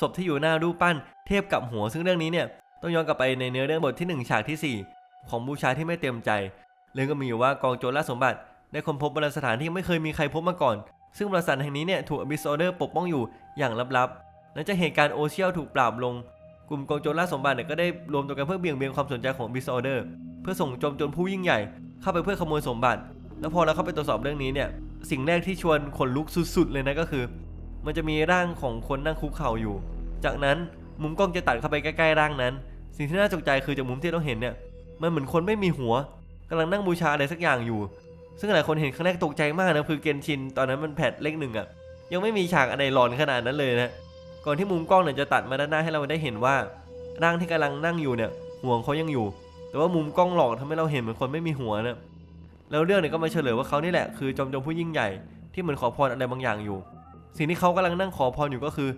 ศพที่อยู่หน้ารูปปั้นเทพกับหัวซึ่งเรื่องนี้เนี่ยต้องย้อนกลับไปในเนื้อเรื่องบทที่ 1 ฉากทีสี่4 ของบูชาที่ไม่เต็มใจ เรื่องก็มีอยู่ว่ากองโจรล่าสมบัติ ได้ค้นพบบนสถานที่ไม่เคยมีใครพบมาก่อน ซึ่งบริษัทแห่งนี้เนี่ยถูกอบิสออเดอร์ปกป้องอยู่อย่างลับๆหลังจากเหตุการณ์โอเชียลถูกปราบลง กลุ่มกองโจรล่าสมบัติเนี่ยก็ได้รวมตัวกันเพื่อเบี่ยงเบนความสนใจของบิสออเดอร์เพื่อส่งโจมโจรผู้ยิ่งใหญ่ เข้าไปเพื่อขโมยสมบัติ แล้วพอเราเข้าไปตรวจสอบเรื่องนี้เนี่ยสิ่งแรกที่ชวนขนลุกสุด ๆ เลยนะก็คือ มันจะมีร่างของคนนั่งคุกเข่าอยู่ จากนั้นมุมกล้องจะตัดเข้าไปใกล้ๆร่างนั้น สิ่งที่น่าตกใจคือจากมุมที่เราเห็นเนี่ย มันเหมือนคนไม่มีหัวกำลังนั่งบูชาอะไรสักอย่างอยู่ ซึ่งหลายคนเห็นครั้งแรกตกใจมากนะคือเกนชินตอนนั้นมันแพทเลขหนึ่งอะยังไม่มีฉากอะไรหลอนขนาดนั้นเลยนะก่อนที่มุมกล้องเนี่ยจะตัดมาด้านหน้าให้เราได้เห็นว่า ร่างที่กำลังนั่งอยู่เนี่ยหัวงเขายังอยู่ แต่ว่ามุมกล้องหลอกทำให้เราเห็นเหมือนคนไม่มีหัวนะแล้วเรื่องเนี่ยก็มาเฉลยว่าเขานี่แหละคือจอมโจรผู้ยิ่งใหญ่ที่เหมือนขอพรอะไรบางอย่างอยู่ สิ่งที่เขากำลังนั่งขอพรอยู่ก็คือ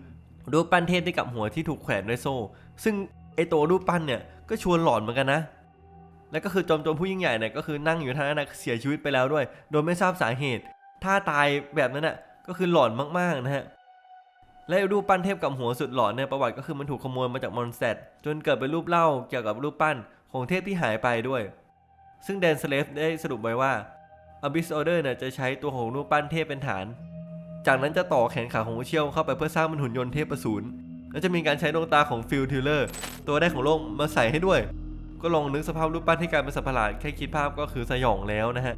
รูปปั้นเทพที่กับหัวที่ถูกแขวนด้วยโซ่ ซึ่งไอตัวรูปปั้นเนี่ยก็ชวนหลอนเหมือนกันนะ แล้วก็คือจอมโจรผู้ยิ่งใหญ่เนี่ยก็คือนั่งอยู่ท่านั้นนเสียชีวิตไปแล้วด้วย โดยไม่ทราบสาเหตุ ถ้าตายแบบนั้นน่ะก็คือหลอนมากๆนะฮะ และรูปปั้นเทพกับหัวสุดหลอนเนี่ยประวัติก็คือมันถูกขโมยมาจากมอนสเตดจนเกิดเป็นรูปเล่าเกี่ยวกับรูปปั้นของเทพที่หายไปด้วย ซึ่งแดนสเลฟได้สรุปไว้ว่า Abyss Order เนี่ยจะใช้ตัวของรูปปั้นเทพเป็นฐาน จากนั้นจะต่อแขนขาของเชียวเข้าไปเพื่อสร้างเป็นหุ่นยนต์เทพประสูนแล้วจะมีการใช้ดวงตาของฟิลทิลเลอร์ตัวแรกของโลกมาใส่ให้ด้วย ก็ลองนึกสภาพรูปปั้นที่กลายเป็นสัตว์ประหลาดแค่คิดภาพก็คือสยองแล้วนะฮะ